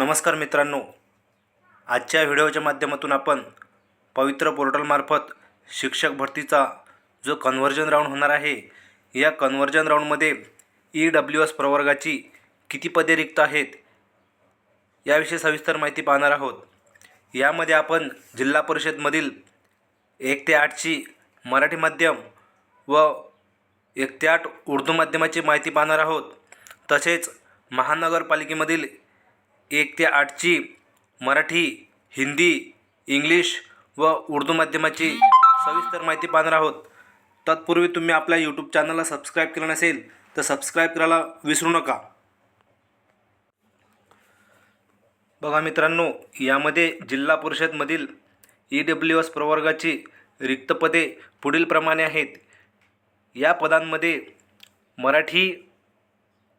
नमस्कार मित्रांनो. आजच्या व्हिडिओच्या माध्यमातून आपण पवित्र पोर्टलमार्फत शिक्षक भरतीचा जो कन्व्हर्जन राऊंड होणार आहे या कन्व्हर्जन राऊंडमध्ये ई डब्ल्यू एस प्रवर्गाची किती पदे रिक्त आहेत याविषयी सविस्तर माहिती पाहणार आहोत. यामध्ये आपण जिल्हा परिषदमधील एक ते आठची मराठी माध्यम व एक ते आठ उर्दू माध्यमाची माहिती पाहणार आहोत. तसेच महानगरपालिकेमधील एक ते आठची मराठी हिंदी इंग्लिश व उर्दू माध्यमाची सविस्तर माहिती पाहणार आहोत. तत्पूर्वी तुम्ही आपल्या यूट्यूब चॅनलला सबस्क्राईब केलं नसेल तर सबस्क्राईब करायला विसरू नका. बघा मित्रांनो यामध्ये जिल्हा परिषदमधील ई डब्ल्यू एस प्रवर्गाची रिक्त पदे पुढीलप्रमाणे आहेत. या पदांमध्ये मराठी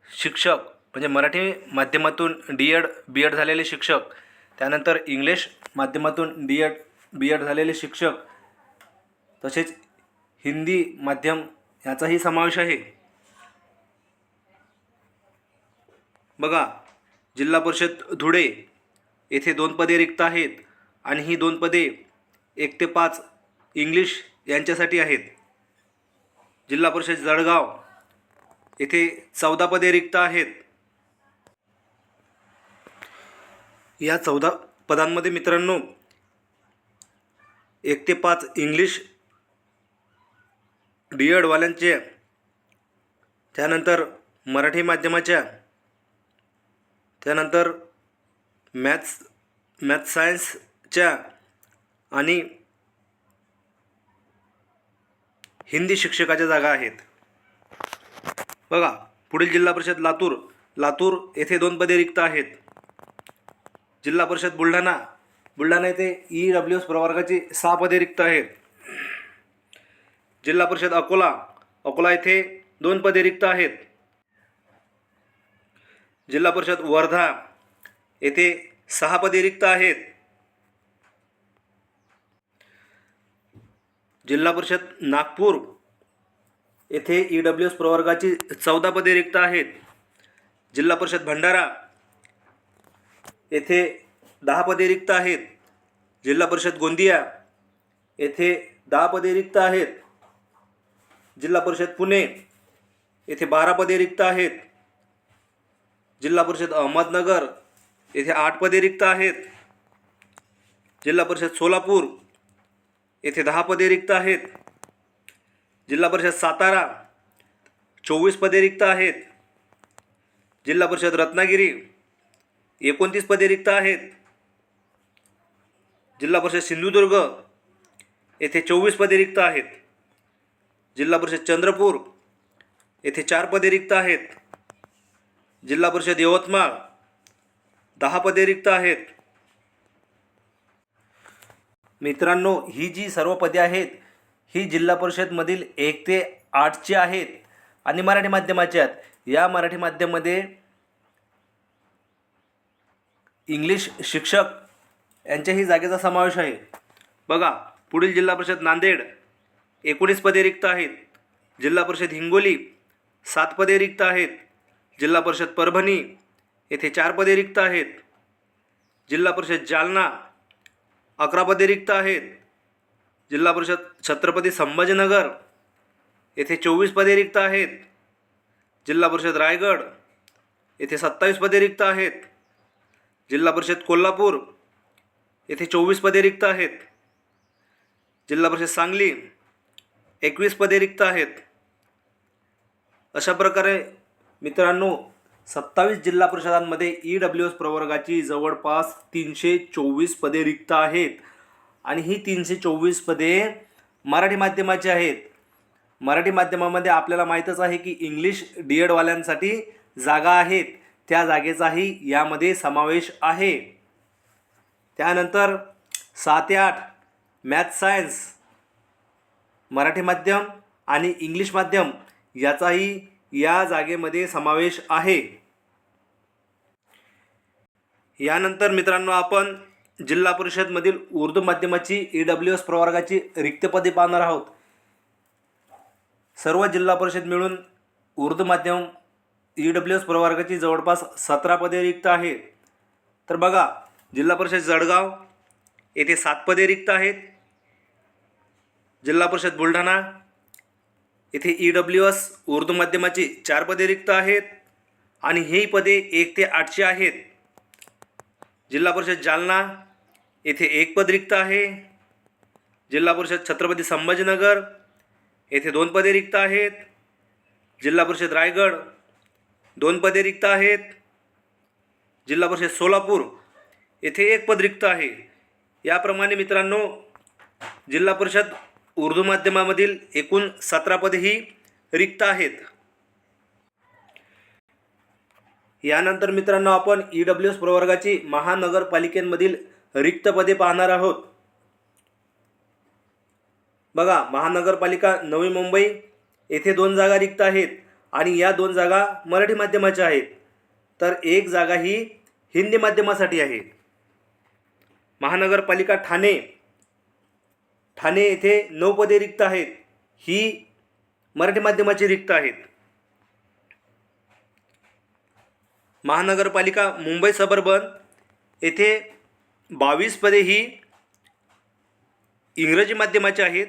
शिक्षक म्हणजे मराठी माध्यमातून डी एड बी एड झालेले शिक्षक त्यानंतर इंग्लिश माध्यमातून डी एड बी एड झालेले शिक्षक तसेच हिंदी माध्यम याचाही समावेश आहे. बघा जिल्हा परिषद धुळे येथे दोन पदे रिक्त आहेत आणि ही दोन पदे एक ते पाच इंग्लिश यांच्यासाठी आहेत. जिल्हा परिषद जळगाव येथे चौदा पदे रिक्त आहेत. या चौदा पदांमध्ये मित्रांनो एक ते पाच इंग्लिश डी एडवाल्यांचे त्यानंतर मराठी माध्यमाच्या त्यानंतर मॅथ्स मॅथ सायन्सच्या आणि हिंदी शिक्षकाच्या जागा आहेत. बघा पुढील जिल्हा परिषद लातूर लातूर येथे दोन पदे रिक्त आहेत. जिल्हा परिषद बुलढाणा. बुलढाणा येथे ई डब्ल्यू एस प्रवर्गाची सहा पदे रिक्त आहेत. जिल्हा परिषद अकोला. अकोला येथे दोन पदे रिक्त आहेत. जिल्हा परिषद वर्धा येथे सहा पदे रिक्त आहेत. जिल्हा परिषद नागपूर येथे ई डब्ल्यू एस प्रवर्गाची चौदा पदे रिक्त आहेत. जिल्हा परिषद भंडारा येथे दहा पदे रिक्त आहेत. जिल्हा परिषद गोंदिया येथे दहा पदे रिक्त आहेत. जिल्हा परिषद पुणे येथे बारा पदे रिक्त आहेत. जिल्हा परिषद अहमदनगर येथे आठ पदे रिक्त आहेत. जिल्हा परिषद सोलापूर येथे दहा पदे रिक्त आहेत. जिल्हा परिषद सातारा चोवीस पदे रिक्त आहेत. जिल्हा परिषद रत्नागिरी एकोणतीस पदे रिक्त आहेत. जिल्हा परिषद सिंधुदुर्ग येथे चोवीस पदे रिक्त आहेत. जिल्हा परिषद चंद्रपूर येथे चार पदे रिक्त आहेत. जिल्हा परिषद यवतमाळ दहा पदे रिक्त आहेत. मित्रांनो ही जी सर्व पदे आहेत ही जिल्हा परिषदमधील एक ते आठची आहेत. आणि मराठी माध्यमाची आहेत. या मराठी माध्यममध्ये इंग्लिश शिक्षक यांच्याही जागेचा समावेश आहे. बघा पुढील जिल्हा परिषद नांदेड एकोणीस पदे रिक्त आहेत. जिल्हा परिषद हिंगोली सात पदे रिक्त आहेत. जिल्हा परिषद परभणी येथे चार पदे रिक्त आहेत. जिल्हा परिषद जालना अकरा पदे रिक्त आहेत. जिल्हा परिषद छत्रपती संभाजीनगर येथे चोवीस पदे रिक्त आहेत. जिल्हा परिषद रायगड येथे सत्तावीस पदे रिक्त आहेत. जिल्हा परिषद कोल्हापूर. येथे चोवीस पदे रिक्त आहेत. जिल्हा परिषद सांगली. एकवीस पदे रिक्त आहेत. अशा प्रकारे मित्रांनो सत्तावीस जिल्हा परिषदांमध्ये ई डब्ल्यू एस प्रवर्गाची जवळपास तीनशे चोवीस पदे रिक्त आहेत. आणि ही तीनशे चोवीस पदे मराठी माध्यमाची आहेत. मराठी माध्यमामध्ये आपल्याला माहीतच आहे की इंग्लिश डी एडवाल्यांसाठी जागा आहेत. त्या जागेचाही यामध्ये समावेश आहे. त्यानंतर सात ते आठ मॅथ सायन्स मराठी माध्यम आणि इंग्लिश माध्यम याचाही या जागेमध्ये समावेश आहे. यानंतर मित्रांनो आपण जिल्हा परिषदमधील उर्दू माध्यमाची ई डब्ल्यू एस प्रवर्गाची रिक्त पदे पाहणार आहोत. सर्व जिल्हा परिषद मिळून उर्दू माध्यम ई डब्ल्यू एस प्रवर्गाची जवळपास सतरा पदे रिक्त आहे तर बघा जिल्हा परिषद जळगाव येथे सात पदे रिक्त आहेत. जिल्हा परिषद बुलढाणा येथे ई डब्ल्यू एस उर्दू माध्यमाची चार पदे रिक्त आहेत आणि ही पदे एक ते आठची आहेत. जिल्हा परिषद जालना येथे एक पद रिक्त आहे. जिल्हा परिषद छत्रपती संभाजीनगर येथे दोन पदे रिक्त आहेत. जिल्हा परिषद रायगड दोन पदे रिक्त आहेत. जिल्हा परिषद सोलापूर येथे एक पद रिक्त आहे. याप्रमाणे मित्रांनो जिल्हा परिषद उर्दू माध्यमामधील एकूण सतरा पदेही रिक्त आहेत. यानंतर मित्रांनो आपण ई डब्ल्यू एस प्रवर्गाची महानगरपालिकेमधील रिक्त पदे पाहणार आहोत. बघा महानगरपालिका नवी मुंबई येथे दोन जागा रिक्त आहेत. आणि या दोन जागा मराठी माध्यमाच्या आहेत. तर एक जागा ही हिंदी माध्यमासाठी आहे. महानगरपालिका ठाणे. ठाणे येथे नऊ पदे रिक्त आहेत. ही मराठी माध्यमाची रिक्त आहेत. महानगरपालिका मुंबई सबर्बन येथे बावीस पदे ही इंग्रजी माध्यमाची आहेत.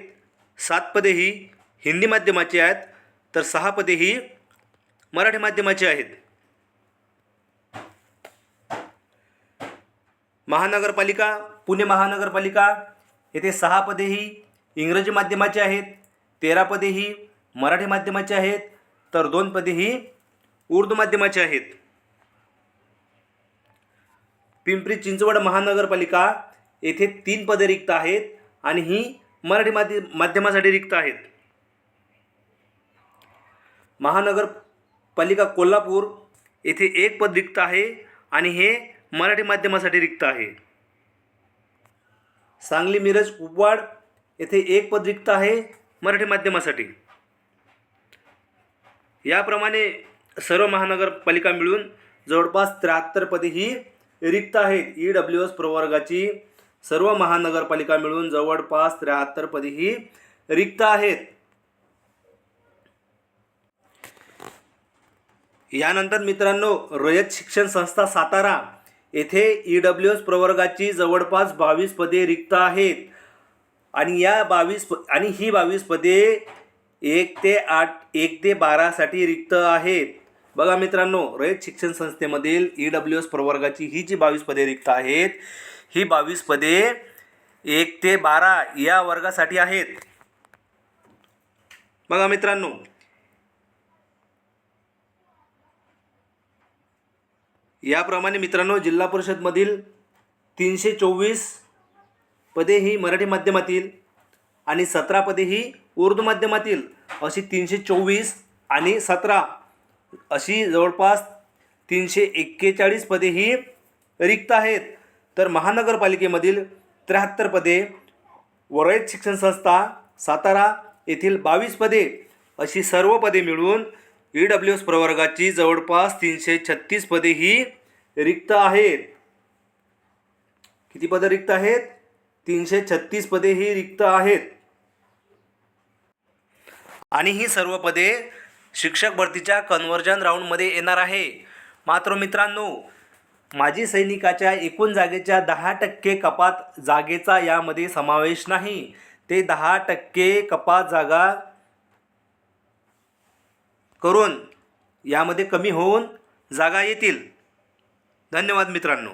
सात पदे ही हिंदी माध्यमाची आहेत. तर सहा पदे ही मराठी माध्यमाची आहेत. महानगरपालिका पुणे महानगरपालिका येथे सहा पदे ही इंग्रजी माध्यमाची आहेत तेरा पदे ही मराठी माध्यमाची आहेत तर दोन पदे ही उर्दू माध्यमाची आहेत. पिंपरी चिंचवड महानगरपालिका येथे तीन पदे रिक्त आहेत आणि ही मराठी माध्य माध्यमासाठी रिक्त आहेत. महानगरपालिका कोल्हापूर येथे एक पद रिक्त आहे आणि हे मराठी माध्यमासाठी रिक्त आहे. सांगली मिरज उपवाड येथे एक पद रिक्त आहे मराठी माध्यमासाठी. याप्रमाणे सर्व महानगरपालिका मिळून जवळपास त्र्याहत्तर पदे ही रिक्त आहेत. ई डब्ल्यू एस प्रवर्गाची सर्व महानगरपालिका मिळून जवळपास त्र्याहत्तर पदे ही रिक्त आहेत. यानंतर मित्रांनो रयत शिक्षण संस्था सातारा येथे ई डब्ल्यू एस प्रवर्गाची जवळपास बावीस पदे रिक्त आहेत. आणि या बावीस प आणि ही बावीस पदे एक ते आठ एक ते बारासाठी रिक्त आहेत. बघा मित्रांनो रयत शिक्षण संस्थेमधील ई डब्ल्यू एस प्रवर्गाची ही जी बावीस पदे रिक्त आहेत ही बावीस पदे एक ते बारा या वर्गासाठी आहेत. बघा मित्रांनो याप्रमाणे मित्रांनो जिल्हा परिषदमधील तीनशे चोवीस पदे ही मराठी माध्यमातील आणि सतरा पदे ही उर्दू माध्यमातील अशी तीनशे चोवीस आणि सतरा अशी जवळपास तीनशे एक्केचाळीस पदे ही रिक्त आहेत. तर महानगरपालिकेमधील त्र्याहत्तर पदे वरळीत शिक्षण संस्था सातारा येथील बावीस पदे अशी सर्व पदे मिळून ई डब्ल्यू एस प्रवर्गाची जवळपास तीनशे छत्तीस पदे ही रिक्त आहेत. किती पदं रिक्त आहेत? तीनशे छत्तीस पदे ही रिक्त आहेत. आणि ही सर्व पदे शिक्षक भरतीच्या कन्व्हर्जन राऊंडमध्ये येणार आहे. मात्र मित्रांनो माजी सैनिकाच्या एकूण जागेच्या दहा टक्के कपात जागेचा यामध्ये समावेश नाही. ते दहा टक्के कपात जागा करून यामध्ये कमी होऊन जागा येतील. धन्यवाद मित्रांनो.